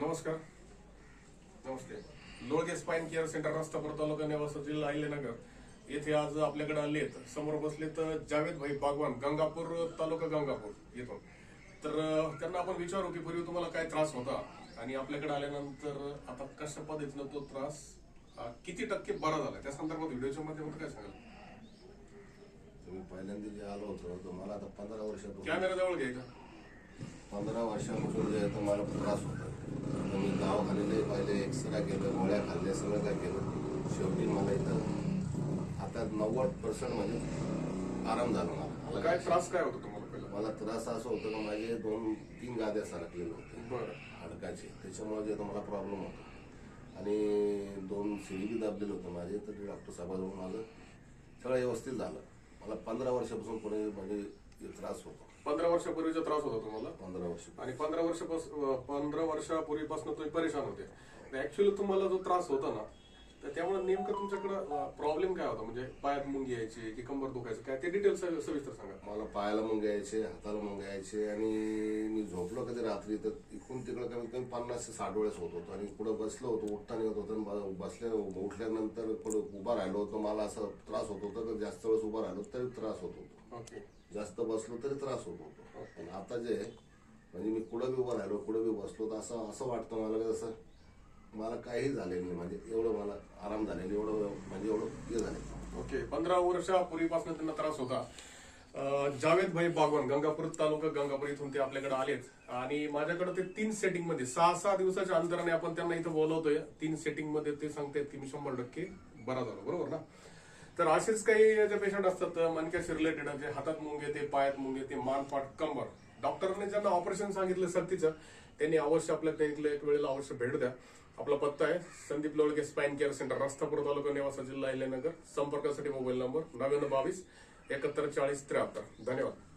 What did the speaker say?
नमस्कार. नमस्ते. Lolage spine care centre Rastapur तालुका नेवासा जिल्हा अहिल्यानगर येथे आज आपल्याकडे आलेत समोर बसलेत जावेद भाई बागवान गंगापूर तालुका गंगापूर येथून तर त्यांना आपण विचारू की पूर्वी तुम्हाला काय त्रास होता? आणि आपल्याकडे आल्यानंतर आता कशा पद्धतीनं तो त्रास किती टक्के बरा झाला? त्या संदर्भात व्हिडिओच्या माध्यमातून काय सांगाल? तुम्ही पहिल्यांदा जे आलो होतो तर मला आता पंधरा वर्षापासून कॅमेरा जवळ घ्यायचा. पंधरा वर्षापासून जे मला त्रास होता मी दवाखान्यालाही पाहिले एक्सरा केलं गोळ्या खाल्ल्या सगळं काय केलं. शेवटी मला इथं आता नव्वद पर्सेंट म्हणजे आराम झाला मला. मला काय त्रास काय होता तुम्हाला पहिला? मला त्रास असं होतं की माझे दोन तीन गाद्या सरकलेले होते. बरं. हाडकाचे. त्याच्यामुळे जे मला प्रॉब्लेम होता. आणि दोन सिडी दाबलेले होते माझे तर डॉक्टर साहेबाजवळ माझं सगळं व्यवस्थित झालं. मला पंधरा वर्षापासून पुढे म्हणजे त्रास होतो. पंधरा वर्षापूर्वीचा त्रास होता तुम्हाला? पंधरा वर्ष आणि पंधरा वर्षापासून पंधरा वर्षापूर्वीपासून तुम्ही परेशान होते. ऍक्च्युअली तुम्हाला जो त्रास होता ना तर त्यामुळे नेमकं तुमच्याकडे प्रॉब्लेम काय होता? म्हणजे पायात मुंगी यायची की कंबर दुखायचं काय? ते डिटेल्स सविस्तर सांगा. मला पायाला मुंग यायचे हाताला मुंग यायचे आणि मी झोपलो कधी रात्री तर इकडून तिकडं कमीत कमी पन्नास ते साठ वेळेस होत होतो. आणि पुढं बसलो होतो उठताना येत होतं बसल्या उठल्यानंतर पुढं उभा राहिलो होतो. मला असं त्रास होत होता तर जास्त वेळेस उभा राहिलो तरी त्रास होत होतो. जास्त बसलो तरी त्रास होत होतो. आता जे आहे, म्हणजे मी कुठं बी उभं राहिलो कुठं बी बसलो तर असं असं वाटतं मला जसं मला काही झाले नाही म्हणजे एवढं मला आराम झालेलं एवढं म्हणजे एवढं हे झालं. ओके पंधरा वर्षापूर्वीपासून त्यांना त्रास होता. अं, जावेद भाई बागवान गंगापूर तालुका गंगापूर इथून ते आपल्याकडे आलेत. आणि माझ्याकडे ते तीन सेटिंगमध्ये सहा सहा दिवसाच्या अंतराने आपण त्यांना इथं बोलवतोय. तीन सेटिंगमध्ये ते सांगतायत की मी शंभर टक्के बरा झालो बरोबर ना? तर असेच काही जे पेशंट असतात मनक्याशी रिलेटेड जे हातात मुंग येते पायात मुंग येते मान पाठ कंबर. डॉक्टरने ज्यांना ऑपरेशन सांगितलं सक्तीचं त्यांनी अवश्य आपल्या क्लिनिकला एक वेळेला अवश्य भेट द्या. आपला पत्ता आहे Sandeep Lolake spine care centre Rastapur तालुका नेवासा जिल्हा अहिल्यानगर. संपर्कासाठी मोबाईल नंबर नव्याण्णव बावीस एकाहत्तर चाळीस त्र्याहत्तर. धन्यवाद.